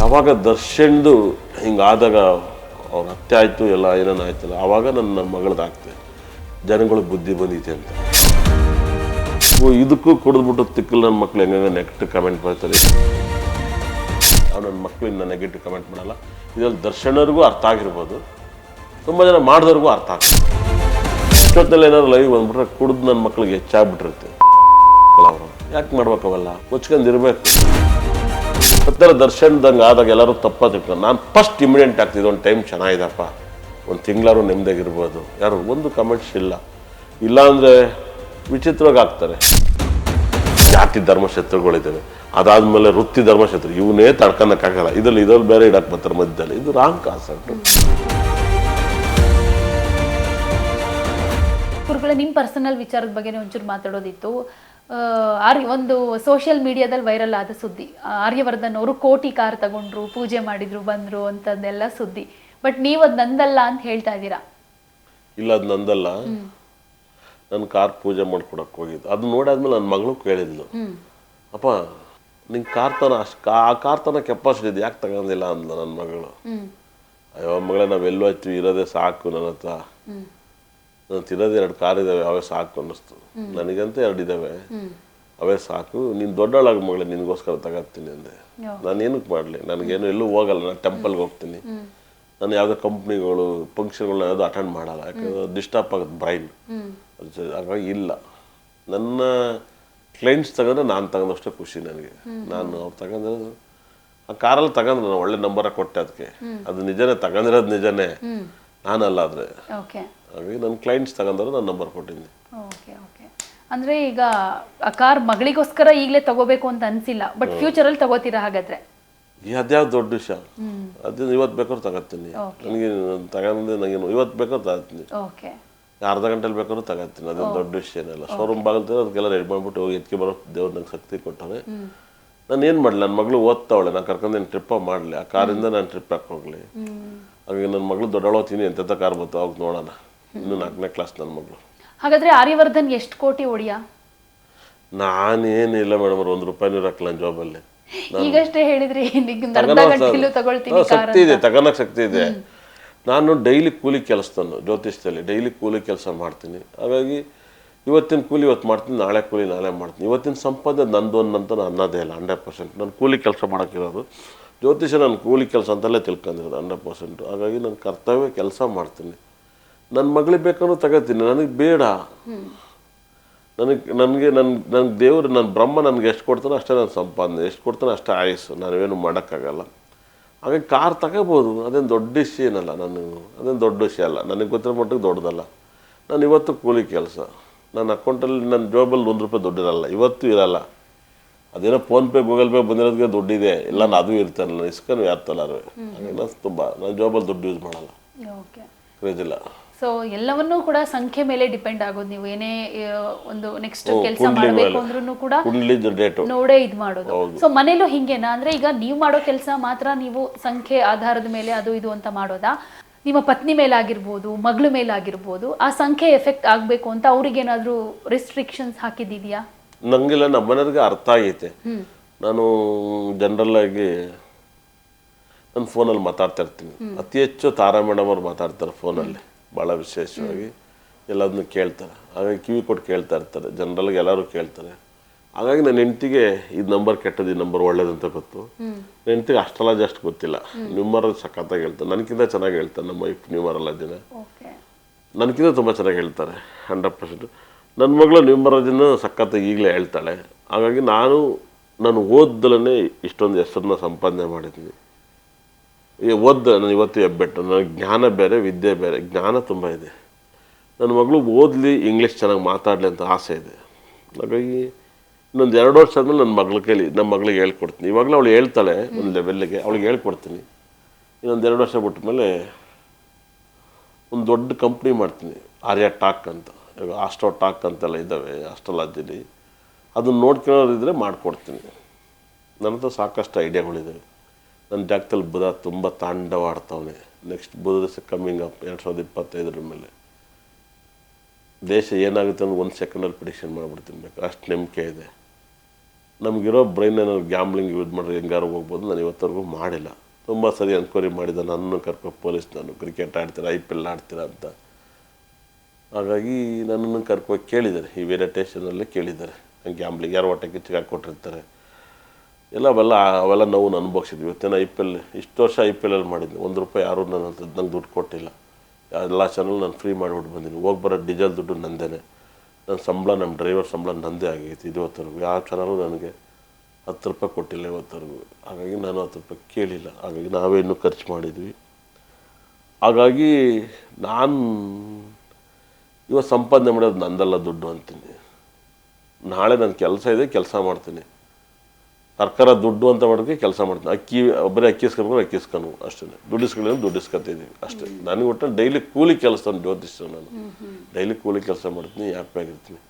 ಯಾವಾಗ ದರ್ಶನ್ದು ಹಿಂಗಾದಾಗ ಅವ್ರ ಹತ್ಯೆ ಆಯಿತು, ಎಲ್ಲ ಏನೇನು ಆಯ್ತಲ್ಲ ಆವಾಗ ನನ್ನ ಮಗಳದಾಗ್ತದೆ ಜನಗಳು ಬುದ್ಧಿ ಬಂದಿದೆ ಅಂತ. ಇದಕ್ಕೂ ಕುಡಿದ್ಬಿಟ್ಟು ತಿಕ್ಕಲ್ ನನ್ನ ಮಕ್ಳು ಹೆಂಗ ನೆಗೆಟಿವ್ ಕಮೆಂಟ್ ಮಾಡ್ತಾರೆ ಅವ್ರು ನನ್ನ ಇನ್ನು ನೆಗೆಟಿವ್ ಕಮೆಂಟ್ ಮಾಡಲ್ಲ. ಇದರಲ್ಲಿ ದರ್ಶನರಿಗೂ ಅರ್ಥ ಆಗಿರ್ಬೋದು. ತುಂಬ ಜನ ಮಾಡಿದವ್ರಿಗೂ ಅರ್ಥ ಆಗ್ತದೆ. ಇಷ್ಟೊತ್ತಲ್ಲಿ ಏನಾದ್ರು ಲೈವ್ ಬಂದ್ಬಿಟ್ರೆ ಕುಡಿದು ನನ್ನ ಮಕ್ಳಿಗೆ ಹೆಚ್ಚಾಗ್ಬಿಟ್ಟಿರುತ್ತೆ. ಅವರು ಯಾಕೆ ಮಾಡ್ಬೇಕು ಅವೆಲ್ಲ? ಮುಚ್ಕೊಂಡಿರ್ಬೇಕು ಸತ್ತರ ದರ್ಶನದಂಗೆ ಆದಾಗ ಎಲ್ಲರೂ ತಪ್ಪ ನಾನು ಫಸ್ಟ್ ಇಮಿಡಿಯೆಂಟ್ ಆಗ್ತಿದ್ದೆ, ಒಂದು ಟೈಮ್ ಚೆನ್ನಾಗಿದಪ್ಪ ಒಂದು ತಿಂಗ್ಳಾರು ನೆಮ್ಮದಿಯಾಗಿರ್ಬೋದು. ಯಾರು ಒಂದು ಕಮೆಂಟ್ಸ್ ಇಲ್ಲ. ಇಲ್ಲಾಂದರೆ ವಿಚಿತ್ರವಾಗಿ ಆಗ್ತಾರೆ. ಜಾತಿ ಧರ್ಮಶತ್ರುಗಳಿದ್ದಾವೆ. ಅದಾದಮೇಲೆ ವೃತ್ತಿ ಧರ್ಮಶತ್ರು. ಇವನೇ ತಡ್ಕೊಳಕ್ಕಾಗಲ್ಲ ಇದರಲ್ಲಿ ಇದರಲ್ಲಿ ಬೇರೆ ಇಡಕ್ಕೆ ಬರ್ತಾರೆ ಮಧ್ಯದಲ್ಲಿ. ಇದು ರಾಂಗ್ ಕಾನ್ಸೆಪ್ಟ್ ಗುರುಗಳ ನಿಮ್ಮ ಪರ್ಸನಲ್ ವಿಚಾರದ ಬಗ್ಗೆ ಒಂಚೂರು ಮಾತಾಡೋದಿತ್ತು. ಆರ್ಯ ಒಂದು ಸೋಷಿಯಲ್ ಮೀಡಿಯಾದಲ್ಲಿ ವೈರಲ್ ಆದ ಸುದ್ದಿ. ಆರ್ಯವರ್ಧನ್ ಅವರು ಕೋಟಿ ಕಾರ್ ತಗೊಂಡ್ರು ಪೂಜೆ ಮಾಡಿದ್ರು ಬಂದ್ರು ಅಂತದೆಲ್ಲ ಸುದ್ದಿ. ಬಟ್ ನೀವು ಅದು ನಂದಲ್ಲ ಅಂತ ಹೇಳ್ತಾ ಇದ್ದೀರಾ? ಇಲ್ಲ ಅದು ನಂದಲ್ಲ. ನನ್ನ ಕಾರ್ ಪೂಜೆ ಮಾಡ್ಕೊಡಕ್ಕೆ ಹೋಗಿದ್ದು. ಅದು ನೋಡಾದ್ಮೇಲೆ ನನ್ನ ಮಗಳು ಕೇಳಿದ್ಲು. ಅಪ್ಪ ನಿಂಗೆ ಕಾರ್ ತನ ಅಷ್ಟು ಆ ಕಾರ್ ತನ ಕೆಪಾಸಿಟಿ ಇದೆ ಯಾಕೆ ತಗೊಂಡಿಲ್ಲ ಅಂದ್ಲು ನನ್ನ ಮಗಳು. ಅಯ್ಯೋ ಮಗಳೇ ನಾವು ಎಲ್ಲೋ ಹೋಯ್ತೀವಿ ಇರೋದೇ ಸಾಕು ನನ್ನ ಹತ್ರ. ನನ್ನ ತಿನ್ನೋದು ಎರಡು ಕಾರ್ ಇದಾವೆ ಅವೇ ಸಾಕು ಅನ್ನಿಸ್ತು. ನನಗಂತ ಎರಡು ಇದಾವೆ. ಅವೇ ಸಾಕು. ನೀನು ದೊಡ್ಡಳಾಗ ಮಗಳೇ ನಿನಗೋಸ್ಕರ ತಗೋತೀನಿ ಅಂದೆ. ನಾನು ಏನಕ್ಕೆ ಮಾಡಲಿ. ನನಗೇನು ಎಲ್ಲೂ ಹೋಗಲ್ಲ ನಾನು ಟೆಂಪಲ್ಗೆ ಹೋಗ್ತೀನಿ. ನಾನು ಯಾವುದೋ ಕಂಪ್ನಿಗಳು ಫಂಕ್ಷನ್ಗಳನ್ನ ಯಾವುದೂ ಅಟೆಂಡ್ ಮಾಡಲ್ಲ. ಯಾಕಂದ್ರೆ ಡಿಸ್ಟರ್ಬ್ ಆಗುತ್ತೆ ಬ್ರೈನ್ ಹಾಗಾಗಿ ಇಲ್ಲ. ನನ್ನ ಕ್ಲೈಂಟ್ಸ್ ತಗೊಂಡ್ರೆ ನಾನು ತಗೊಂಡಷ್ಟೇ ಖುಷಿ ನನಗೆ. ನಾನು ಅವ್ರು ತಗೊಂಡ್ರೆ ಆ ಕಾರಲ್ಲಿ ತಗೊಂಡ್ರೆ ನಾನು ಒಳ್ಳೆ ನಂಬರ ಕೊಟ್ಟೆ ಅದಕ್ಕೆ ಅದು ನಿಜನೇ ತಗೊಂಡಿರೋದು ನಿಜನೇ. ನಾನಲ್ಲ ಆದರೆ. ಹಾಗಾಗಿ ನನ್ನ ಕ್ಲೈಂಟ್ಸ್ ತಗೊಂಡ್ರು ನನ್ನ ನಂಬರ್ ಕೊಟ್ಟಿದ್ದೆ ಓಕೆ ಓಕೆ ಅಂದ್ರೆ ಈಗ ಆ ಕಾರ್ ಮಗಳಿಗೋಸ್ಕರ ಈಗಲೇ ತಗೋಬೇಕು ಅಂತ ಅನ್ಸಿಲ್ಲ ಬಟ್ ಫ್ಯೂಚರಲ್ಲಿ ತಗೋತೀರಾ ಹಾಗಾದ್ರೆ? ಈ ಅದ್ಯಾವ ದೊಡ್ಡ ವಿಷಯ? ಅದು ಇವತ್ತು ಬೇಕಾದ್ರೂ ತಗೋತೀನಿ. ನನಗೆ ತಗೊಂಡು ನನಗೆ ಇವತ್ತು ಬೇಕಾದ್ರೂ ತಗೋತೀನಿ. ಓಕೆ ಅರ್ಧ ಗಂಟೆಲಿ ಬೇಕಾದ್ರೂ ತಗೋತೀನಿ. ಅದೇನು ದೊಡ್ಡ ವಿಷಯ ಏನಲ್ಲ. ಶೋರೂಮ್ ಬಾಗಿಲ್ತಾರೆ ಅದಕ್ಕೆಲ್ಲ ರೆಡಿ ಮಾಡಿಬಿಟ್ಟು ಹೋಗಿ ಎತ್ಕೆ ಬರೋ ದೇವ್ರು ನಂಗೆ ಶಕ್ತಿ ಕೊಟ್ಟರೆ ನಾನು ಏನು ಮಾಡಲಿ? ನನ್ನ ಮಗಳು ಓದ್ತಾವಳೆ. ನಾನು ಕರ್ಕೊಂಡು ಟ್ರಿಪ್ಪ ಮಾಡಲಿ. ಆ ಕಾರಿಂದ ನಾನು ಟ್ರಿಪ್ ಹಾಕೋಗ್ಲಿ ಹಾಗಾಗಿ ನನ್ನ ಮಗಳು ದೊಡ್ಡಳೋತೀನಿ ಎಂತೆಂಥ ಕಾರ್ ಬಂತು ಅವಾಗ ನೋಡೋಣ. ಇನ್ನು ನಾಲ್ಕನೇ ಕ್ಲಾಸ್ ನನ್ನ ಮಗಳು. ಹಾಗಾದ್ರೆ ಆರ್ಯವರ್ಧನ್ ಎಷ್ಟು ಕೋಟಿ ಒಡಿಯ ನಾನೇನಿಲ್ಲ ಮೇಡಮ್ ಒಂದು ರೂಪಾಯಿ ಹಾಕಲ್ಲ ಜಾಬಲ್ಲಿ ಈಗಷ್ಟೇ ಹೇಳಿದ್ರಿ ಶಕ್ತಿ ಇದೆ ತಗೋಣಕ್ ಶಕ್ತಿ ಇದೆ. ನಾನು ಡೈಲಿ ಕೂಲಿ ಕೆಲಸದನ್ನು ಜ್ಯೋತಿಷ್ಯದಲ್ಲಿ ಡೈಲಿ ಕೂಲಿ ಕೆಲಸ ಮಾಡ್ತೀನಿ. ಹಾಗಾಗಿ ಇವತ್ತಿನ ಕೂಲಿ ಇವತ್ತು ಮಾಡ್ತೀನಿ ನಾಳೆ ಕೂಲಿ ನಾಳೆ ಮಾಡ್ತೀನಿ. ಇವತ್ತಿನ ಸಂಪಾದನೆ ನಂದು ಅಂತ ನಾನು ಅನ್ನೋದೇ ಇಲ್ಲ ಹಂಡ್ರೆಡ್ ಪರ್ಸೆಂಟ್ ನಾನು ಕೂಲಿ ಕೆಲಸ ಮಾಡೋಕ್ಕಿರೋದು ಜ್ಯೋತಿಷ ನಾನು ಕೂಲಿ ಕೆಲಸ ಅಂತಲೇ ತಿಳ್ಕೊಂಡಿರೋದು ಹಂಡ್ರೆಡ್ ಪರ್ಸೆಂಟು ಹಾಗಾಗಿ ನಾನು ಕರ್ತವ್ಯ ಕೆಲಸ ಮಾಡ್ತೀನಿ. ನನ್ನ ಮಗಳಿಗೆ ಬೇಕಂದ್ರೆ ತಗೋತೀನಿ ನನಗೆ ಬೇಡ. ನನಗೆ ನನಗೆ ನನ್ನ ನನ್ನ ದೇವರು ನನ್ನ ಬ್ರಹ್ಮ ನನಗೆ ಎಷ್ಟು ಕೊಡ್ತಾನೋ ಅಷ್ಟೇ ನನ್ನ ಸಂಪಾದನೆ ಎಷ್ಟು ಕೊಡ್ತಾನೋ ಅಷ್ಟೇ ಆಯಸ್ಸು ನಾವೇನು ಮಾಡೋಕ್ಕಾಗಲ್ಲ. ಹಾಗೆ ಕಾರ್ ತಗೋಬೋದು ಅದೇನು ದೊಡ್ಡ ವಿಷಯ ಏನಲ್ಲ ನಾನು ಅದೇನು ದೊಡ್ಡ ವಿಷಯ ಅಲ್ಲ ನನಗೆ ಗೊತ್ತಿರೋ ಮಟ್ಟಿಗೆ ದೊಡ್ಡದಲ್ಲ. ನಾನು ಇವತ್ತು ಕೂಲಿ ಕೆಲಸ ನನ್ನ ಅಕೌಂಟಲ್ಲಿ ನನ್ನ ಜಾಬಲ್ಲಿ ಒಂದು ರೂಪಾಯಿ ದುಡ್ಡಿರಲ್ಲ ಇವತ್ತು ಇರಲ್ಲ. ಅದೇನೋ ಫೋನ್ಪೇ ಗೂಗಲ್ ಪೇ ಬಂದಿರೋದಕ್ಕೆ ದುಡ್ಡಿದೆ ಇಲ್ಲ ನಾನು ಅದು ಇರ್ತಾನಲ್ಲ ನಾನು ಇಸ್ಕೊಂಡು ಯಾರ್ತಲ್ಲ ಹಾಗಾಗಿ ನಾನು ತುಂಬ ನಾನು ಜಾಬಲ್ಲಿ ದುಡ್ಡು ಯೂಸ್ ಮಾಡಲ್ಲ. ಓಕೆ ಕ್ರೇಜ್ ಇಲ್ಲ. ಸೊ ಎಲ್ಲವನ್ನೂ ಕೂಡ ಸಂಖ್ಯೆ ಮೇಲೆ ಡಿಪೆಂಡ್ ಆಗೋದು. ನೀವು ಏನೇ ಒಂದು ನೆಕ್ಸ್ಟ್ ಕೆಲಸ ಮಾಡಬೇಕು. ಅಂದ್ರೂ ಕೂಡ ನೋಡೇ ಇದು ಮಾಡೋದು. ಸೊ ಮನೇಲೂ ಹಿಂಗೇನಾ? ಅಂದ್ರೆ ಈಗ ನೀವು ಮಾಡೋ ಕೆಲಸ ಮಾತ್ರ ನೀವು ಸಂಖ್ಯೆ ಆಧಾರದ ಮೇಲೆ ಅದು ಇದು ಅಂತ ಮಾಡೋದಾ? ನಿಮ್ಮ ಪತ್ನಿ ಮೇಲಾಗಿರ್ಬೋದು ಮಗಳ ಮೇಲಾಗಿರ್ಬೋದು ಆ ಸಂಖ್ಯೆ ಎಫೆಕ್ಟ್ ಆಗಬೇಕು ಅಂತ ಅವ್ರಿಗೇನಾದ್ರೂ ರೆಸ್ಟ್ರಿಕ್ಷನ್ಸ್ ಹಾಕಿದ್ದಿದೆಯಾ ನಂಗೆಲ್ಲ ನಮ್ಮ ಮನೆಯವ್ರಿಗೆ ಅರ್ಥ ಆಗೈತೆ. ನಾನು ಜನರಲ್ ಆಗಿ ನನ್ನ ಫೋನಲ್ಲಿ ಮಾತಾಡ್ತಾ ಇರ್ತೀನಿ. ಅತಿ ಹೆಚ್ಚು ತಾರಾ ಮೇಡಮ್ ಅವ್ರು ಮಾತಾಡ್ತಾರೆ ಫೋನಲ್ಲಿ ಭಾಳ ವಿಶೇಷವಾಗಿ ಎಲ್ಲದನ್ನು ಕೇಳ್ತಾರೆ. ಹಾಗಾಗಿ ಕಿವಿ ಕೊಟ್ಟು ಕೇಳ್ತಾ ಇರ್ತಾರೆ. ಜನರಲ್ಗೆ ಎಲ್ಲರೂ ಕೇಳ್ತಾರೆ. ಹಾಗಾಗಿ ನನ್ನ ಹೆಂಡತಿಗೆ ಇದು ನಂಬರ್ ಕೆಟ್ಟದ್ದು ಈ ನಂಬರ್ ಒಳ್ಳೇದಂತ ಗೊತ್ತು. ನನ್ನ ಹೆಂಡ್ತಿಗೆ ಅಷ್ಟೆಲ್ಲ ಜಸ್ಟ್ ಗೊತ್ತಿಲ್ಲ. ನ್ಯೂಮರ್ ಸಖತ್ತಾಗಿ ಹೇಳ್ತಾರೆ. ನನಗಿಂತ ಚೆನ್ನಾಗಿ ಹೇಳ್ತಾರೆ ನಮ್ಮ ವೈಫ್ ದಿನ ನನಗಿಂತ ತುಂಬ ಚೆನ್ನಾಗಿ ಹೇಳ್ತಾರೆ. ಹಂಡ್ರೆಡ್ ಪರ್ಸೆಂಟ್ ನನ್ನ ಮಗಳು ನ್ಯೂಮರಾಜನ್ನು ಸಖತ್ತಾಗಿ ಈಗಲೇ ಹೇಳ್ತಾಳೆ. ಹಾಗಾಗಿ ನಾನು ನಾನು ಓದ್ದಲೇ ಇಷ್ಟೊಂದು ಹೆಸರನ್ನ ಸಂಪಾದನೆ ಮಾಡಿದ್ದೀನಿ. ಓದ್ದ ನಾನು ಇವತ್ತು ಹೆಬ್ಬೆಟ್ಟು ನನಗೆ ಜ್ಞಾನ ಬೇರೆ ವಿದ್ಯೆ ಬೇರೆ ಜ್ಞಾನ ತುಂಬ ಇದೆ. ನನ್ನ ಮಗಳು ಓದಲಿ ಇಂಗ್ಲೀಷ್ ಚೆನ್ನಾಗಿ ಮಾತಾಡಲಿ ಅಂತ ಆಸೆ ಇದೆ. ಹಾಗಾಗಿ ಇನ್ನೊಂದು ಎರಡು ವರ್ಷ ಆದಮೇಲೆ ನನ್ನ ಮಗಳ ಕೈಲಿ ನಮ್ಮ ಮಗಳಿಗೆ ಹೇಳ್ಕೊಡ್ತೀನಿ. ಇವಾಗಲೇ ಅವಳು ಹೇಳ್ತಾಳೆ ಒಂದು ಲೆವೆಲ್ಗೆ ಅವಳಿಗೆ ಹೇಳ್ಕೊಡ್ತೀನಿ. ಇನ್ನೊಂದು ಎರಡು ವರ್ಷ ಬಿಟ್ಟ ಮೇಲೆ ಒಂದು ದೊಡ್ಡ ಕಂಪ್ನಿ ಮಾಡ್ತೀನಿ ಆರ್ಯ ಟಾಕ್ ಅಂತ. ಇವಾಗ ಆಸ್ಟ್ರೋ ಟಾಕ್ ಅಂತೆಲ್ಲ ಇದ್ದಾವೆ ಅಸ್ಟ್ರಾಲಜಿಲಿ ಅದನ್ನು ನೋಡ್ಕೊಳ್ಳೋದಿದ್ರೆ ಮಾಡಿಕೊಡ್ತೀನಿ. ನನ್ನ ಹತ್ರ ಸಾಕಷ್ಟು ಐಡಿಯಾಗಳಿದ್ದಾವೆ ನನ್ನ ಜಾಗದಲ್ಲಿ ಬುಧ ತುಂಬ ತಾಂಡವಾಡ್ತಾವನೆ. ನೆಕ್ಸ್ಟ್ ಬುಧದ ಕಮ್ಮಿಂಗ್ ಅಪ್ ಎರಡು ಸಾವಿರದ ಇಪ್ಪತ್ತೈದರ ಮೇಲೆ. ದೇಶ ಏನಾಗುತ್ತೆ ಅಂತ ಒಂದು ಸೆಕೆಂಡಲ್ಲಿ ಪ್ರಿಡಿಕ್ಷನ್ ಮಾಡಿಬಿಡ್ತೀನಿ ಬೇಕು. ಅಷ್ಟು ನಂಬಿಕೆ ಇದೆ. ನಮಗಿರೋ ಬ್ರೈನ್ ಏನಾದ್ರು ಗ್ಯಾಮ್ಲಿಂಗ್ ಯೂಸ್ ಮಾಡಿದ್ರೆ ಹೆಂಗಾರು ಹೋಗ್ಬೋದು. ನಾನು ಇವತ್ತವರೆಗೂ ಮಾಡಿಲ್ಲ. ತುಂಬ ಸರಿ ಎನ್ಕ್ವೈರಿ ಮಾಡಿದ್ದೆ ನನ್ನನ್ನು ಕರ್ಕೊ ಪೊಲೀಸ್ ನಾನು ಕ್ರಿಕೆಟ್ ಆಡ್ತೀರಾ ಐ ಪಿ ಎಲ್ ಆಡ್ತೀರಾ ಅಂತ. ಹಾಗಾಗಿ ನನ್ನನ್ನು ಕರ್ಕೊ ಕೇಳಿದ್ದಾರೆ. ಈ ಬೇರೆ ಟೇಷನಲ್ಲೇ ಕೇಳಿದ್ದಾರೆ. ಗ್ಯಾಮ್ಲಿಂಗ್ ಯಾರು ಹೊಟ್ಟೆ ಕಿಚ್ಚಿಗೆ ಹಾಕ್ಕೊಟ್ಟಿರ್ತಾರೆ. ಎಲ್ಲ ಅವೆಲ್ಲ ಅವೆಲ್ಲ ನೋವು ಅನುಭವಿಸಿದ್ವಿ. ಇವತ್ತಿನ ಐ ಪಿ ಎಲ್, ಇಷ್ಟು ವರ್ಷ ಐ ಪಿ ಎಲ್ ಮಾಡಿದ್ವಿ ಒಂದು ರೂಪಾಯಿ ಯಾರೂ ನನ್ನ ನಂಗೆ ದುಡ್ಡು ಕೊಟ್ಟಿಲ್ಲ. ಎಲ್ಲ ಚಾನಲ್ ನಾನು ಫ್ರೀ ಮಾಡಿಬಿಟ್ಟು ಬಂದೀನಿ ಹೋಗಿ ಬರೋ ಡೀಸೆಲ್ ದುಡ್ಡು ನಂದೇನೆ. ನನ್ನ ಸಂಬಳ ನಮ್ಮ ಡ್ರೈವರ್ ಸಂಬಳ ನಂದೇ ಆಗೈತಿ ಇವತ್ತರೆಗೂ ಯಾವ ಚಾನಲ್ಲು ನನಗೆ ಹತ್ತು ರೂಪಾಯಿ ಕೊಟ್ಟಿಲ್ಲ ಇವತ್ತರೆಗೂ ಹಾಗಾಗಿ ನಾನು ಹತ್ತು ರೂಪಾಯಿ ಕೇಳಿಲ್ಲ. ಹಾಗಾಗಿ ನಾವೇ ಇನ್ನೂ ಖರ್ಚು ಮಾಡಿದ್ವಿ. ಹಾಗಾಗಿ ನಾನು ಇವತ್ತು ಸಂಪಾದನೆ ಮಾಡೋದು ನಂದಲ್ಲ ದುಡ್ಡು ಅಂತೀನಿ. ನಾಳೆ ನನ್ನ ಕೆಲಸ ಇದೆ, ಕೆಲಸ ಮಾಡ್ತೀನಿ. ಸರ್ಕಾರ ದುಡ್ಡು ಅಂತ ಮಾಡೋಕ್ಕೆ ಕೆಲಸ ಮಾಡ್ತೀನಿ ಅಕ್ಕಿ ಒಬ್ಬರೇ ಅಕ್ಕಿ ಇಸ್ಕೊಂಡ್ರೆ ಅಕ್ಕಿ ಇಸ್ಕೊನು ಅಷ್ಟೇ. ದುಡ್ಡು ಇಸ್ಕೊಳ್ಳಿ ದುಡ್ಡು ಇಸ್ಕೊತಿದ್ದೀವಿ ಅಷ್ಟೇ. ನನಗೆ ಒಟ್ಟು ಡೈಲಿ ಕೂಲಿ ಕೆಲಸ ಜ್ಯೋತಿಷ್ಯ ನಾನು. ಡೈಲಿ ಕೂಲಿ ಕೆಲಸ ಮಾಡ್ತೀನಿ ಹ್ಯಾಪಿ ಆಗಿರ್ತೀನಿ.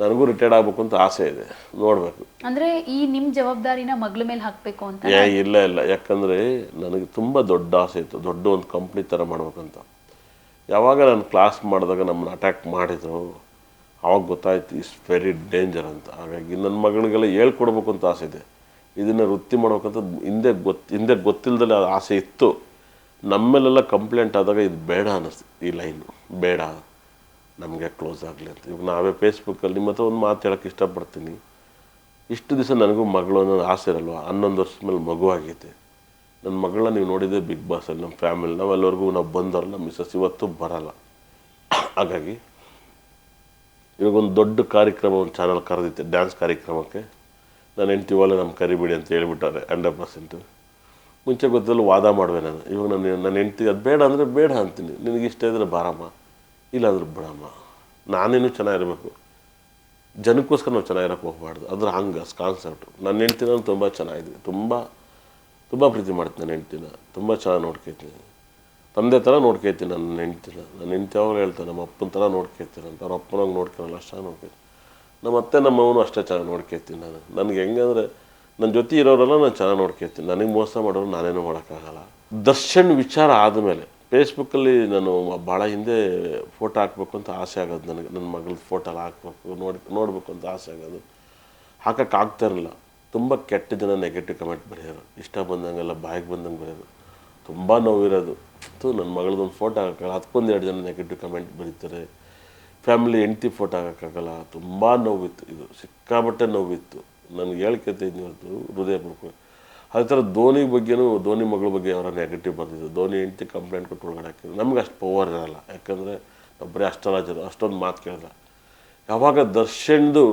ನನಗೂ ರಿಟೈರ್ಡ್ ಆಗಬೇಕು ಅಂತ ಆಸೆ ಇದೆ. ನೋಡಬೇಕು. ಅಂದ್ರೆ ಈ ನಿಮ್ಮ ಜವಾಬ್ದಾರಿನ ಮಗಳ ಮೇಲೆ ಹಾಕಬೇಕು ಅಂತ? ಏ ಇಲ್ಲ ಇಲ್ಲ. ಯಾಕಂದರೆ ನನಗೆ ತುಂಬ ದೊಡ್ಡ ಆಸೆ ಇತ್ತು. ದೊಡ್ಡ ಒಂದು ಕಂಪ್ನಿ ಥರ ಮಾಡ್ಬೇಕಂತ. ಯಾವಾಗ ನಾನು ಕ್ಲಾಸ್ ಮಾಡಿದಾಗ ನಮ್ಮನ್ನ ಅಟ್ಯಾಕ್ ಮಾಡಿದ್ರು ಅವಾಗ ಗೊತ್ತಾಯ್ತು ಇಸ್ ವೆರಿ ಡೇಂಜರ್ ಅಂತ. ಹಾಗಾಗಿ ನನ್ನ ಮಗಳಿಗೆಲ್ಲ ಹೇಳ್ಕೊಡ್ಬೇಕು ಅಂತ ಆಸೆ ಇದೆ. ಇದನ್ನು ವೃತ್ತಿ ಮಾಡ್ಬೇಕಂತ ಹಿಂದೆ ಗೊತ್ತು ಹಿಂದೆ ಗೊತ್ತಿಲ್ಲದಲ್ಲೇ ಆಸೆ ಇತ್ತು. ನಮ್ಮಲ್ಲೆಲ್ಲ ಕಂಪ್ಲೇಂಟ್ ಆದಾಗ ಇದು ಬೇಡ ಅನ್ನಿಸ್ತು, ಈ ಲೈನು ಬೇಡ, ನಮಗೆ ಕ್ಲೋಸ್ ಆಗಲಿ ಅಂತ. ಇವಾಗ ನಾವೇ ಫೇಸ್ಬುಕ್ಕಲ್ಲಿ ನಿಮ್ಮ ಹತ್ರ ಒಂದು ಮಾತು ಹೇಳೋಕ್ಕೆ ಇಷ್ಟಪಡ್ತೀನಿ. ಇಷ್ಟು ದಿವಸ ನನಗೂ ಮಗಳು ಅನ್ನೋದು ಆಸೆ ಇರಲ್ವ? ಹನ್ನೊಂದು ವರ್ಷದ ಮೇಲೆ ಮಗು ಆಗೈತೆ. ನನ್ನ ಮಗಳನ್ನ ನೀವು ನೋಡಿದ್ದೆ ಬಿಗ್ ಬಾಸಲ್ಲಿ ನಮ್ಮ ಫ್ಯಾಮಿಲಿ ನಾವೆಲ್ಲರಿಗೂ ನಾವು ಬಂದವ್ರಲ್ಲ ಮಿಸ್ಸಸ್ ಮಿಸಸ್ ಇವತ್ತು ಬರಲ್ಲ. ಹಾಗಾಗಿ ಇವಾಗ ಒಂದು ದೊಡ್ಡ ಕಾರ್ಯಕ್ರಮ ಒಂದು ಚಾನಲ್ ಕರೆದಿತ್ತೆ ಡ್ಯಾನ್ಸ್ ಕಾರ್ಯಕ್ರಮಕ್ಕೆ. ನಾನು ಹೆಂಡ್ತಿ ಒಲೆ ನಮ್ಮ ಕರಿಬೇಡಿ ಅಂತ ಹೇಳ್ಬಿಟ್ಟಾರೆ, ಹಂಡ್ರೆಡ್ ಪರ್ಸೆಂಟು. ಮುಂಚೆ ಗೊತ್ತಲ್ಲ ವಾದ ಮಾಡುವೆ ನಾನು. ಇವಾಗ ನಾನು ನನ್ನ ಹೆಂಡ್ತಿ ಅದು ಬೇಡ ಅಂದರೆ ಬೇಡ ಅಂತೀನಿ. ನಿನಗೆ ಇಷ್ಟ ಇದ್ದರೆ ಬಾರಮ್ಮ. ಇಲ್ಲಾಂದ್ರೆ ಬಿಡಮ್ಮ. ನಾನೇನು ಚೆನ್ನಾಗಿರಬೇಕು. ಜನಕ್ಕೋಸ್ಕರ ನಾವು ಚೆನ್ನಾಗಿರೋಕೆ ಹೋಗಬಾರ್ದು. ಅದ್ರ ಹಂಗೆ ಕಾನ್ಸೆಪ್ಟು ನನ್ನ ಹೆಂಡ್ತಿ ನಾನು ತುಂಬ ಚೆನ್ನಾಗಿದೆ ತುಂಬ ತುಂಬ ಪ್ರೀತಿ ಮಾಡ್ತೀನಿ ನನ್ನ ಹೆಂಡ್ತಿನ. ತುಂಬ ಚೆನ್ನಾಗಿ ನೋಡ್ಕೊತೀನಿ. ತಂದೆ ಥರ ನೋಡ್ಕೊತೀನಿ ನನ್ನ ಹೆಂಡ್ತಿನ. ನನ್ನ ಹೆಂಡ್ತಿ ಯಾವಾಗ ಹೇಳ್ತಾರೆ, ನಮ್ಮ ಅಪ್ಪನ ಥರ ನೋಡ್ಕೊತೀನಿ ಅಂತ. ಅವ್ರ ಅಪ್ಪನಾಗ ನೋಡ್ಕೊಳಲ್ಲ, ಅಷ್ಟು ನೋಡ್ಕೊಳ್ತೀನಿ ನಮ್ಮ ಅತ್ತೆ ನಮ್ಮ ಅವನು ಅಷ್ಟೇ ಚೆನ್ನಾಗಿ ನೋಡ್ಕೊಳ್ತೀನಿ ನಾನು. ನನಗೆ ಹೆಂಗಂದ್ರೆ ನನ್ನ ಜೊತೆ ಇರೋರೆಲ್ಲ ನಾನು ಚೆನ್ನಾಗಿ ನೋಡ್ಕೊಳ್ತೀನಿ ನನಗೆ ಮೋಸ ಮಾಡೋರು ನಾನೇನು ಮಾಡೋಕ್ಕಾಗಲ್ಲ. ದರ್ಶನ್ ವಿಚಾರ ಆದಮೇಲೆ ಫೇಸ್ಬುಕ್ಕಲ್ಲಿ ನಾನು ಭಾಳ ಹಿಂದೆ ಫೋಟೋ ಹಾಕ್ಬೇಕು ಅಂತ ಆಸೆ ಆಗೋದು ನನಗೆ. ನನ್ನ ಮಗಳ ಫೋಟೋ ಹಾಕ್ಬೇಕು, ನೋಡಿ, ನೋಡಬೇಕು ಅಂತ ಆಸೆ ಆಗೋದು. ಹಾಕಕ್ಕೆ ಆಗ್ತಾ ಇರಲಿಲ್ಲ. ತುಂಬ ಕೆಟ್ಟ ಜನ ನೆಗೆಟಿವ್ ಕಮೆಂಟ್ ಬರೆಯೋರು. ಇಷ್ಟ ಬಂದಂಗೆಲ್ಲ ಬಾಯಿಗೆ ಬಂದಂಗೆ ಬರೆಯೋರು. ತುಂಬ ನೋವಿರೋದು. ತು ನನ್ನ ಮಗಳದೊಂದು ಫೋಟೋ ಹಾಕಲ್ಲ ಎರಡು ಜನ ನೆಗೆಟಿವ್ ಕಮೆಂಟ್ ಬರೀತಾರೆ. ಫ್ಯಾಮಿಲಿ ಹೆಂಡ್ತಿ ಫೋಟೋ ಹಾಕೋಕ್ಕಾಗಲ್ಲ, ತುಂಬ ನೋವಿತ್ತು ಇದು. ಸಿಕ್ಕಾಪಟ್ಟೆ ನೋವಿತ್ತು. ನನಗೆ ಹೇಳ್ಕೊತೀನಿ ಇವತ್ತು ಹೃದಯ ಬರ್ಕೊ. ಅದೇ ಥರ ಧೋನಿ ಬಗ್ಗೆನೂ, ಧೋನಿ ಮಗಳ ಬಗ್ಗೆ ಅವರ ನೆಗೆಟಿವ್ ಬಂದಿದ್ದು ಧೋನಿ ಹೆಂಡ್ತಿ ಕಂಪ್ಲೇಂಟ್ ಕೊಟ್ಟು ಒಳಗಡೆ ಹಾಕಿದ್ರು ನಮ್ಗೆ ಅಷ್ಟು ಪವರ್ ಇರಲ್ಲ. ಯಾಕಂದರೆ ಒಬ್ಬರೇ ಅಷ್ಟರಾಜರು ಅಷ್ಟೊಂದು ಮಾತು ಕೇಳಿಲ್ಲ. ಯಾವಾಗ ದರ್ಶನ್ದು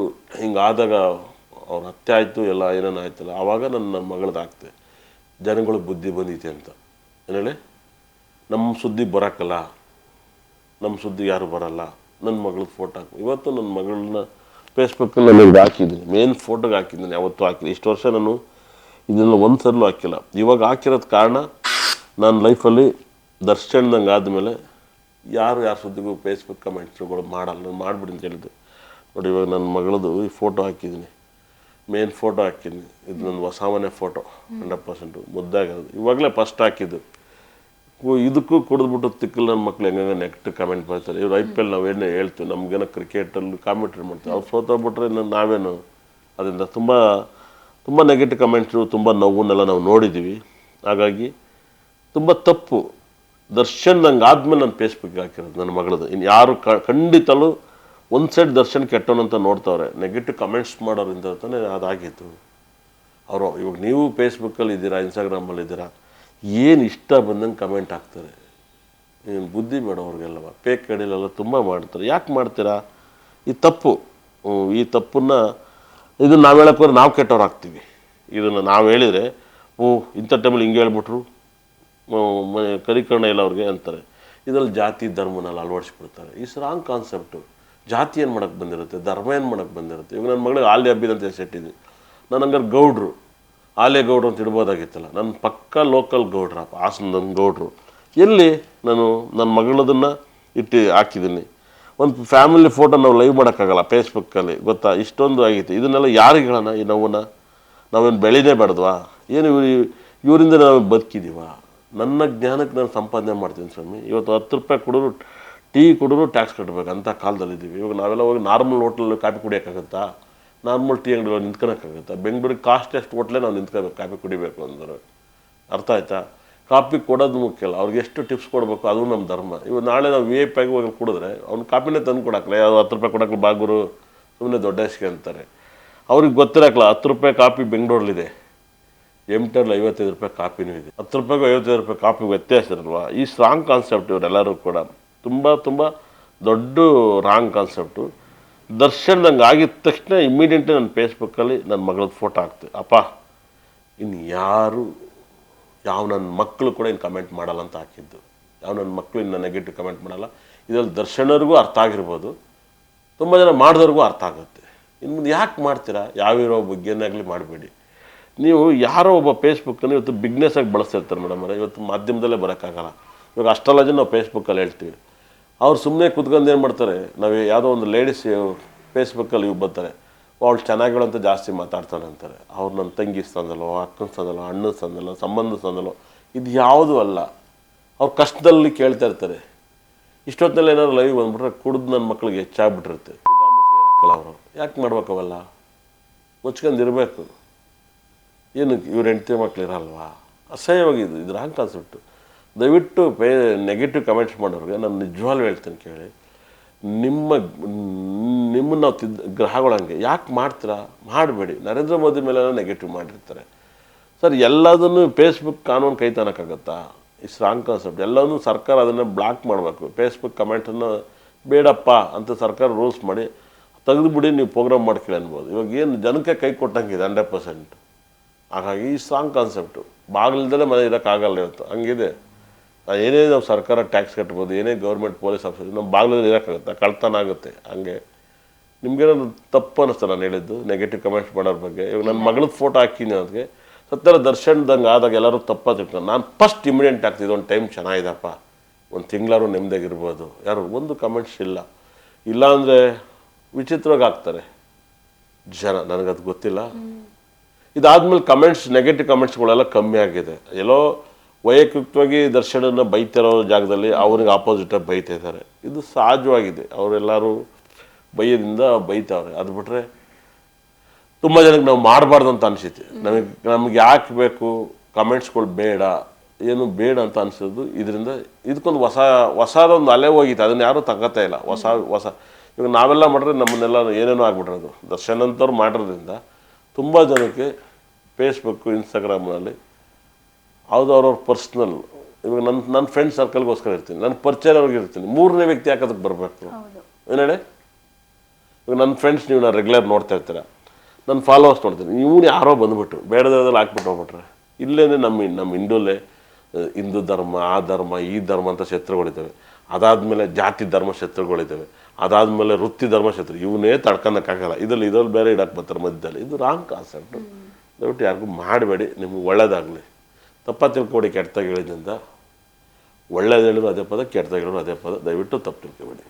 ಹಿಂಗಾದಾಗ ಅವ್ರ ಹತ್ಯೆ ಆಯಿತು, ಎಲ್ಲ ಏನೇನು ಆಯ್ತಲ್ಲ ಆವಾಗ ನನ್ನ ಮಗಳದಾಗ್ತೆ. ಜನಗಳು ಬುದ್ಧಿ ಬಂದಿದೆ ಅಂತ. ಏನೇಳಿ ನಮ್ಮ ಸುದ್ದಿ ಬರೋಕ್ಕಲ್ಲ ನಮ್ಮ ಸುದ್ದಿ ಯಾರು ಬರಲ್ಲ. ನನ್ನ ಮಗಳದ್ದು ಫೋಟೋ ಹಾಕಿ. ಇವತ್ತು ನನ್ನ ಮಗಳನ್ನ ಫೇಸ್ಬುಕ್ಕಲ್ಲಿ ನನಗೆ ಹಾಕಿದ್ದೀನಿ. ಮೇನ್ ಫೋಟೋಗೆ ಹಾಕಿದ್ದೀನಿ ಯಾವತ್ತೂ ಹಾಕಿಲ್ಲ. ಇಷ್ಟು ವರ್ಷ ನಾನು ಇದನ್ನು ಒಂದು ಸಲೂ ಹಾಕಿಲ್ಲ. ಇವಾಗ ಹಾಕಿರೋದು ಕಾರಣ ನಾನು ಲೈಫಲ್ಲಿ ದರ್ಶನ್ದಂಗೆ ಆದಮೇಲೆ ಯಾರು ಯಾರ ಸುದ್ದಿಗೂ ಫೇಸ್ಬುಕ್ ಕಮೆಂಟ್ಸ್ಗಳು ಮಾಡಲ್ಲ. ನಾನು ಮಾಡಿಬಿಡಿ ಅಂತ ಹೇಳಿದ್ದು. ನೋಡಿ, ಇವಾಗ ನನ್ನ ಮಗಳದು ಈ ಫೋಟೋ ಹಾಕಿದ್ದೀನಿ. ಮೇನ್ ಫೋಟೋ ಹಾಕಿದ್ದೀನಿ. ಇದು ನನ್ನ ಹೊಸ ಮನೆ ಫೋಟೋ ಹಂಡ್ರೆಡ್ ಪರ್ಸೆಂಟು ಮುದ್ದಾಗಿರೋದು ಇವಾಗಲೇ ಫಸ್ಟ್ ಹಾಕಿದ್ದು. ಇದಕ್ಕೂ ಕುಡಿದ್ಬಿಟ್ಟು ತಿಕ್ಕಲ್ ನನ್ನ ಮಕ್ಳು ಹೆಂಗಂಗೆ ನೆಕ್ಸ್ಟ್ ಕಮೆಂಟ್ ಬರ್ತಾರೆ. ಇವ್ರು ಐ ಪಿ ಎಲ್ ನಾವೇನು ಹೇಳ್ತೀವಿ, ನಮಗೇನೋ ಕ್ರಿಕೆಟಲ್ಲಿ ಕಾಮೆಂಟ್ರಿ ಮಾಡ್ತೀವಿ. ಅವ್ರು ಸೋತೋಗ್ಬಿಟ್ರೆ ನಾವೇನು? ಅದರಿಂದ ತುಂಬ ತುಂಬ ನೆಗೆಟಿವ್ ಕಮೆಂಟ್ಸು ತುಂಬ ನೋವನ್ನೆಲ್ಲ ನಾವು ನೋಡಿದ್ದೀವಿ ಹಾಗಾಗಿ ತುಂಬ ತಪ್ಪು. ದರ್ಶನ್ ನಂಗೆ ಆದಮೇಲೆ ನಾನು ಫೇಸ್ಬುಕ್ಗೆ ಹಾಕಿರೋದು ನನ್ನ ಮಗಳದು. ಇನ್ನು ಯಾರು ಕ ಖಂಡಿತಲೂ ಒಂದು ಸೈಡ್ ದರ್ಶನ್ ಕೆಟ್ಟವನಂತ ನೋಡ್ತಾವ್ರೆ. ನೆಗೆಟಿವ್ ಕಮೆಂಟ್ಸ್ ಮಾಡೋರಿಂದ ತಾನೇ ಅದಾಗಿತ್ತು ಅವರು, ಇವಾಗ ನೀವು ಫೇಸ್ಬುಕ್ಕಲ್ಲಿ ಇದ್ದೀರಾ ಇನ್ಸ್ಟಾಗ್ರಾಮಲ್ಲಿ ಇದ್ದೀರಾ ಏನು ಇಷ್ಟ ಬಂದಂಗೆ ಕಮೆಂಟ್ ಹಾಕ್ತಾರೆ? ಏನು ಬುದ್ಧಿ ಮಾಡೋರಿಗೆಲ್ಲವ. ಪೇಕ್ ಕಡೆಯಲ್ಲೆಲ್ಲ ತುಂಬ ಮಾಡ್ತಾರೆ. ಯಾಕೆ ಮಾಡ್ತೀರಾ? ಈ ತಪ್ಪು. ಈ ತಪ್ಪನ್ನು ಇದನ್ನು ನಾವು ಹೇಳಕ್ಕೆ ಹೋದ್ರೆ ನಾವು ಕೆಟ್ಟವ್ರು ಆಗ್ತೀವಿ. ಇದನ್ನು ನಾವು ಹೇಳಿದರೆ ಓ ಇಂಥ ಟೈಮಲ್ಲಿ ಹಿಂಗೆ ಹೇಳ್ಬಿಟ್ರು? ಕರಿಕರ್ಣ ಇಲ್ಲ ಅವ್ರಿಗೆ ಅಂತಾರೆ. ಇದರಲ್ಲಿ ಜಾತಿ, ಧರ್ಮನಲ್ಲಿ ಅಳವಡಿಸ್ಬಿಡ್ತಾರೆ. ಈ ರಾಂಗ್ ಕಾನ್ಸೆಪ್ಟು ಜಾತಿ ಏನು ಮಾಡೋಕ್ಕೆ ಬಂದಿರುತ್ತೆ? ಧರ್ಮ ಏನು ಮಾಡೋಕ್ಕೆ ಬಂದಿರುತ್ತೆ? ಇವಾಗ ನನ್ನ ಮಗಳಿಗೆ ಆಲ್ಯ ಅಬ್ಬಿದಂತ ಹೆಸರಿಟ್ಟಿದ್ದೀನಿ ನಾನು ಹಂಗಾರೆ ಗೌಡ್ರು. ಆಲೆ ಗೌಡ್ರು ಅಂತ ಇಡ್ಬೋದಾಗಿತ್ತಲ್ಲ. ನನ್ನ ಪಕ್ಕ ಲೋಕಲ್ ಗೌಡ್ರಪ್ಪ ನನ್ನ ಗೌಡ್ರು. ಎಲ್ಲಿ ನಾನು ನನ್ನ ಮಗಳದನ್ನು ಇಟ್ಟು ಹಾಕಿದ್ದೀನಿ. ಒಂದು ಫ್ಯಾಮಿಲಿ ಫೋಟೋ ನಾವು ಲೈವ್ ಮಾಡೋಕ್ಕಾಗಲ್ಲ ಫೇಸ್ಬುಕ್ಕಲ್ಲಿ ಗೊತ್ತಾ? ಇಷ್ಟೊಂದು ಆಗಿತ್ತು. ಇದನ್ನೆಲ್ಲ ಯಾರಿಗೆ ಹೇಳೋಣ ಈ ನೋವನ್ನ? ನಾವೇನು ಬೆಳೀನೇ ಬೇಡದ್ವಾ? ಏನು ಇವ್ರು ಇವರಿಂದ ನಾವು ಬದುಕಿದೀವ? ನನ್ನ ಜ್ಞಾನಕ್ಕೆ ನಾನು ಸಂಪಾದನೆ ಮಾಡ್ತೀನಿ ಸ್ವಾಮಿ. ಇವತ್ತು ಹತ್ತು ರೂಪಾಯಿ ಕುಡಿದ್ರು, ಟೀ ಕುಡಿದ್ರು ಟ್ಯಾಕ್ಸ್ ಕಟ್ಟಬೇಕು ಅಂತ ಕಾಲದಲ್ಲಿದ್ದೀವಿ. ಇವಾಗ ನಾವೆಲ್ಲ ಹೋಗಿ ನಾರ್ಮಲ್ ಹೋಟ್ಲಲ್ಲಿ ಕಾಫಿ ಕುಡಿಯೋಕ್ಕಾಗತ್ತಾ? ನಾರ್ಮಲ್ ಟೀ ಅಂಗಡಿ ನಿಂತ್ಕೊಳಕ್ಕಾಗುತ್ತಾ? ಬೆಂಗಳೂರಿಗೆ ಕಾಸ್ಟ್ ಎಷ್ಟು ಕೊಟ್ಟಲೆ ನಾವು ನಿಂತ್ಕೋಬೇಕು ಕಾಫಿ ಕುಡಿಬೇಕು ಅಂದರು. ಅರ್ಥ ಆಯ್ತಾ? ಕಾಫಿ ಕೊಡೋದು ಮುಖ್ಯ ಅಲ್ಲ, ಅವ್ರಿಗೆ ಎಷ್ಟು ಟಿಪ್ಸ್ ಕೊಡಬೇಕು ಅದು ನಮ್ಮ ಧರ್ಮ. ಇವಾಗ ನಾಳೆ ನಾವು ವಿ ಐ ಆಗಿ ಹೋಗಿ ಕುಡಿದ್ರೆ ಅವ್ನು ಕಾಪಿನೇ ತಂದು ಕೊಡಕ್ಕಲ್ಲ ಯಾವ ಹತ್ತು ರೂಪಾಯಿ ಕೊಡಕ್ಕೆ ಬಾಗುರು ಸುಮ್ಮನೆ ದೊಡ್ಡ ಅಂತಾರೆ. ಅವ್ರಿಗೆ ಗೊತ್ತಿರಕ್ಕಲ್ಲ ಹತ್ತು ರೂಪಾಯಿ ಕಾಫಿ ಬೆಂಗಳೂರಲ್ಲಿದೆ. ಎಂ ಟಲ್ಲಿ ಐವತ್ತೈದು ರೂಪಾಯಿ ಕಾಪಿನೂ ಇದೆ. ಹತ್ತು ರೂಪಾಯಿಗೆ ಐವತ್ತೈದು ರೂಪಾಯಿ ಕಾಪಿ ವ್ಯತ್ಯಾಸ ಇರಲ್ವಾ? ಈ ಸ್ಟ್ರಾಂಗ್ ಕಾನ್ಸೆಪ್ಟ್ ಇವರೆಲ್ಲರೂ ಕೂಡ. ತುಂಬ ತುಂಬ ದೊಡ್ಡ ರಾಂಗ್ ಕಾನ್ಸೆಪ್ಟು ದರ್ಶನ್ ನಂಗೆ ಆಗಿದ ತಕ್ಷಣ ಇಮ್ಮಿಡಿಯೇಟ್ಲಿ ನನ್ನ ಫೇಸ್ಬುಕ್ಕಲ್ಲಿ ನನ್ನ ಮಗಳದ್ದು ಫೋಟೋ ಹಾಕ್ತೆ. ಅಪ್ಪ, ಇನ್ನು ಯಾರು, ಯಾವ ನನ್ನ ಮಕ್ಕಳು ಕೂಡ ಇನ್ನು ಕಮೆಂಟ್ ಮಾಡಲ್ಲ ಅಂತ ಹಾಕಿದ್ದು. ಯಾವ ನನ್ನ ಮಕ್ಕಳು ಇನ್ನು ನೆಗೆಟಿವ್ ಕಮೆಂಟ್ ಮಾಡಲ್ಲ. ಇದರಲ್ಲಿ ದರ್ಶನರಿಗೂ ಅರ್ಥ ಆಗಿರ್ಬೋದು. ತುಂಬ ಜನ ಮಾಡಿದವ್ರಿಗೂ ಅರ್ಥ ಆಗುತ್ತೆ. ಇನ್ನು ಮುಂದೆ ಯಾಕೆ ಮಾಡ್ತೀರಾ? ಯಾವಿರೋ ಬಗ್ಗೆನಾಗಲಿ ಮಾಡಬೇಡಿ. ನೀವು ಯಾರೋ ಒಬ್ಬ ಫೇಸ್ಬುಕ್ಕನ್ನು ಇವತ್ತು ಬಿಗ್ನೆಸ್ಸಾಗಿ ಬಳಸ್ತಿರ್ತಾರೆ ಮೇಡಮ್ ಇವತ್ತು ಮಾಧ್ಯಮದಲ್ಲೇ ಬರೋಕ್ಕಾಗಲ್ಲ. ಇವಾಗ ಅಷ್ಟೆಲ್ಲ ಜನ ನಾವು ಫೇಸ್ಬುಕ್ಕಲ್ಲಿ ಹೇಳ್ತೀವಿ. ಅವ್ರು ಸುಮ್ಮನೆ ಕುತ್ಕೊಂಡು ಏನು ಮಾಡ್ತಾರೆ? ನಾವು ಯಾವುದೋ ಒಂದು ಲೇಡೀಸ್ ಫೇಸ್ಬುಕ್ಕಲ್ಲಿ ಇವು ಬರ್ತಾರೆ. ಅವಳು ಚೆನ್ನಾಗಿಳು ಅಂತ ಜಾಸ್ತಿ ಮಾತಾಡ್ತಾನೆ ಅಂತಾರೆ. ಅವ್ರು ನನ್ನ ತಂಗಿ ಸ್ಥಾನದಲ್ಲೋ, ಅಕ್ಕನ ಸ್ಥಾನದಲ್ಲೋ, ಅಣ್ಣನ ಸ್ಥಾನದಲ್ಲೋ ಸಂಬಂಧ ಸ್ಥಾನದಲ್ಲೋ, ಇದು ಯಾವುದೂ ಅಲ್ಲ. ಅವ್ರು ಕಷ್ಟದಲ್ಲಿ ಕೇಳ್ತಾ ಇರ್ತಾರೆ. ಇಷ್ಟೊತ್ತಲ್ಲಿ ಏನಾದ್ರು ಲೈವ್ ಬಂದ್ಬಿಟ್ರೆ ಕುಡಿದು ನನ್ನ ಮಕ್ಳಿಗೆ ಹೆಚ್ಚಾಗ್ಬಿಟ್ಟಿರುತ್ತೆ. ಅವರು. ಯಾಕೆ ಮಾಡ್ಬೇಕವಲ್ಲ ಅವೆಲ್ಲ? ಮುಚ್ಕೊಂಡಿರ್ಬೇಕು ಏನು ಇವ್ರ ಹೆಂಡತಿ ಮಕ್ಳು ಇರಲ್ವಾ? ಅಸಹ್ಯವಾಗಿದೆ ಇದು ರಾಂಗ್ ಕಾನ್ಸೆಪ್ಟು. ದಯವಿಟ್ಟು ಪೇ ನೆಗೆಟಿವ್ ಕಮೆಂಟ್ಸ್ ಮಾಡೋರಿಗೆ ನಾನು ನಿಜವಾಗ್ಲೂ ಹೇಳ್ತೀನಿ ಕೇಳಿ. ನಿಮ್ಮ ನಿಮ್ಮನ್ನು ನಾವು ತಿದ್ದ ಗ್ರಹಗಳಂಗೆ ಯಾಕೆ ಮಾಡ್ತೀರಾ? ಮಾಡಬೇಡಿ. ನರೇಂದ್ರ ಮೋದಿ ಮೇಲೆ ನೆಗೆಟಿವ್ ಮಾಡಿರ್ತಾರೆ. ಸರ್, ಎಲ್ಲದನ್ನು ಫೇಸ್ಬುಕ್ ಕಾನೂನು ಕೈ ತನಕಾಗತ್ತಾ ಈ ಸ್ಟ್ರಾಂಗ್ ಕಾನ್ಸೆಪ್ಟ್ ಎಲ್ಲವನ್ನೂ ಸರ್ಕಾರ ಅದನ್ನು ಬ್ಲಾಕ್ ಮಾಡಬೇಕು. ಫೇಸ್ಬುಕ್ ಕಮೆಂಟನ್ನು ಬೇಡಪ್ಪ ಅಂತ ಸರ್ಕಾರ ರೂಲ್ಸ್ ಮಾಡಿ ತೆಗೆದುಬಿಡಿ, ನೀವು ಪ್ರೋಗ್ರಾಮ್ ಮಾಡ್ಕೊಳ್ಳಿ ಅನ್ಬೋದು. ಇವಾಗ ಏನು ಜನಕ್ಕೆ ಕೈ ಕೊಟ್ಟಂಗಿದೆ ಹಂಡ್ರೆಡ್ ಪರ್ಸೆಂಟ್ ಹಾಗಾಗಿ ಈ ಸ್ಟ್ರಾಂಗ್ ಕಾನ್ಸೆಪ್ಟು ಬಾಗಿಲ್ದಲ್ಲೇ ಮನೆ ಇರೋಕ್ಕಾಗಲ್ಲ ಇವತ್ತು. ಹಂಗಿದೆ. ಆ ಏನೇ ನಾವು ಸರ್ಕಾರ ಟ್ಯಾಕ್ಸ್ ಕಟ್ಬೋದು ಏನೇ ಗೌರ್ಮೆಂಟ್ ಪೊಲೀಸ್ ಆಫೀಸರ್ ನಮ್ಮ ಬಾಗ್ಲಲ್ಲಿ ಇರೋಕ್ಕಾಗುತ್ತೆ? ಕಳ್ತನ ಆಗುತ್ತೆ ಹಂಗೆ. ನಿಮ್ಗೇನಾದ್ರು ತಪ್ಪು ಅನ್ನಿಸ್ತಾ ನಾನು ಹೇಳಿದ್ದು ನೆಗೆಟಿವ್ ಕಮೆಂಟ್ಸ್ ಮಾಡೋರ ಬಗ್ಗೆ? ಇವಾಗ ನನ್ನ ಮಗಳದ್ದು ಫೋಟೋ ಹಾಕಿನಿ ಅದಕ್ಕೆ ಸತ್ಯ ದರ್ಶನ್ದಂಗೆ ಆದಾಗ ಎಲ್ಲರೂ ತಪ್ಪ ತಿಳ್ಕೊಂಡು ನಾನು ಫಸ್ಟ್ ಇಮಿಡಿಯೆಂಟ್ ಆಗ್ತಿದ್ದೆ ಒಂದು ಟೈಮ್ ಚೆನ್ನಾಗಿದೆಪ್ಪ ಒಂದು ತಿಂಗ್ಳಾರು ನೆಮ್ಮದಿಯಾಗಿರ್ಬೋದು ಯಾರು ಒಂದು ಕಮೆಂಟ್ಸ್ ಇಲ್ಲ. ಇಲ್ಲಾಂದರೆ ವಿಚಿತ್ರವಾಗಿ ಆಗ್ತಾರೆ ಜನ ನನಗದು ಗೊತ್ತಿಲ್ಲ. ಇದಾದ್ಮೇಲೆ ಕಮೆಂಟ್ಸ್ ನೆಗೆಟಿವ್ ಕಮೆಂಟ್ಸ್ಗಳೆಲ್ಲ ಕಮ್ಮಿ ಆಗಿದೆ. ಎಲ್ಲೋ ವೈಯಕ್ತಿಕವಾಗಿ ದರ್ಶನನ ಬೈತಿರೋ ಜಾಗದಲ್ಲಿ ಅವ್ರಿಗೆ ಆಪೋಸಿಟಾಗಿ ಬೈತಾ ಇದ್ದಾರೆ ಇದು ಸಹಜವಾಗಿದೆ. ಅವರೆಲ್ಲರೂ ಬೈಯೋದಿಂದ ಬೈತಾವ್ರೆ. ಅದು ಬಿಟ್ಟರೆ ತುಂಬ ಜನಕ್ಕೆ ನಾವು ಮಾಡಬಾರ್ದು ಅಂತ ಅನಿಸುತ್ತೆ. ನಮಗೆ ನಮಗೆ ಯಾಕೆ ಬೇಕು? ಕಮೆಂಟ್ಸ್ಗಳು ಬೇಡ. ಏನು ಬೇಡ ಅಂತ ಅನಿಸೋದು ಇದರಿಂದ ಇದಕ್ಕೊಂದು ಹೊಸ ಹೊಸದೊಂದು ಅಲೆ ಹೋಗಿತ್ತು. ಅದನ್ನ ಯಾರೂ ತಗೋತಾ ಇಲ್ಲ. ಹೊಸ ಹೊಸ. ಇವಾಗ ನಾವೆಲ್ಲ ಮಾಡಿದ್ರೆ ನಮ್ಮನ್ನೆಲ್ಲ ಏನೇನೋ ಆಗ್ಬಿಟ್ಟಿರೋದು. ದರ್ಶನ್ ಅಂತವ್ರು ಮಾಡಿರೋದ್ರಿಂದ ತುಂಬ ಜನಕ್ಕೆ ಫೇಸ್ಬುಕ್ಕು ಇನ್ಸ್ಟಾಗ್ರಾಮ್ನಲ್ಲಿ ಹೌದು ಅವ್ರವ್ರ ಪರ್ಸ್ನಲ್ ಇವಾಗ ನನ್ನ ನನ್ನ ಫ್ರೆಂಡ್ ಸರ್ಕಲ್ಗೋಸ್ಕರ ಇರ್ತೀನಿ. ನನ್ನ ಪರಿಚಯವ್ರಿಗೆ ಇರ್ತೀನಿ. ಮೂರನೇ ವ್ಯಕ್ತಿ ಯಾಕೆ ಅದಕ್ಕೆ ಬರಬೇಕು. ಹೌದು. ಏನು ಹೇಳಿ? ಇವಾಗ ನನ್ನ ಫ್ರೆಂಡ್ಸ್ ನೀವು ನಾನು ರೆಗ್ಯುಲರ್ ನೋಡ್ತಾ ಇರ್ತೀರ? ನನ್ನ ಫಾಲೋವರ್ಸ್ ನೋಡ್ತೀನಿ. ಇವ್ನು ಯಾರೋ ಬಂದುಬಿಟ್ಟು ಬೇಡದಲ್ಲಿ ಹಾಕ್ಬಿಟ್ಟು ಹೋಗ್ಬಿಟ್ರೆ. ಇಲ್ಲೇ ನಮ್ಮ ನಮ್ಮ ಹಿಂದೂಲೇ ಹಿಂದೂ ಧರ್ಮ ಆ ಧರ್ಮ ಈ ಧರ್ಮ ಅಂತ ಶತ್ರುಗಳಿದ್ದಾವೆ. ಅದಾದಮೇಲೆ ಜಾತಿ ಧರ್ಮ ಶತ್ರುಗಳಿದ್ದಾವೆ. ಅದಾದಮೇಲೆ ವೃತ್ತಿ ಧರ್ಮ ಶತ್ರು. ಇವನ್ನೇ ತಡ್ಕೊಳಕ್ಕಾಗಲ್ಲ ಇದರಲ್ಲಿ ಇದರಲ್ಲಿ ಬೇರೆ ಇಡಕ್ಕೆ ಬರ್ತಾರೆ ಮಧ್ಯದಲ್ಲಿ. ಇದು ರಾಂಗ್ ಕಾನ್ಸೆಪ್ಟು ದಯವಿಟ್ಟು ಯಾರಿಗೂ ಮಾಡಬೇಡಿ. ನಿಮ್ಗೆ ಒಳ್ಳೇದಾಗಲಿ. ತಪ್ಪ ತಿಳ್ಕೊಡಿ ಕೆಟ್ಟದಾಗಿ ಹೇಳಿದ್ರಿಂದ ಒಳ್ಳೇದು ಹೇಳಿದ್ರು ಅದೇ ಪದ ಕೆಟ್ಟದಾಗಿ ಹೇಳಿದ್ರು ಅದೇ ಪದ. ದಯವಿಟ್ಟು ತಪ್ಪು ತಿಳ್ಕೊಬೇಡಿ.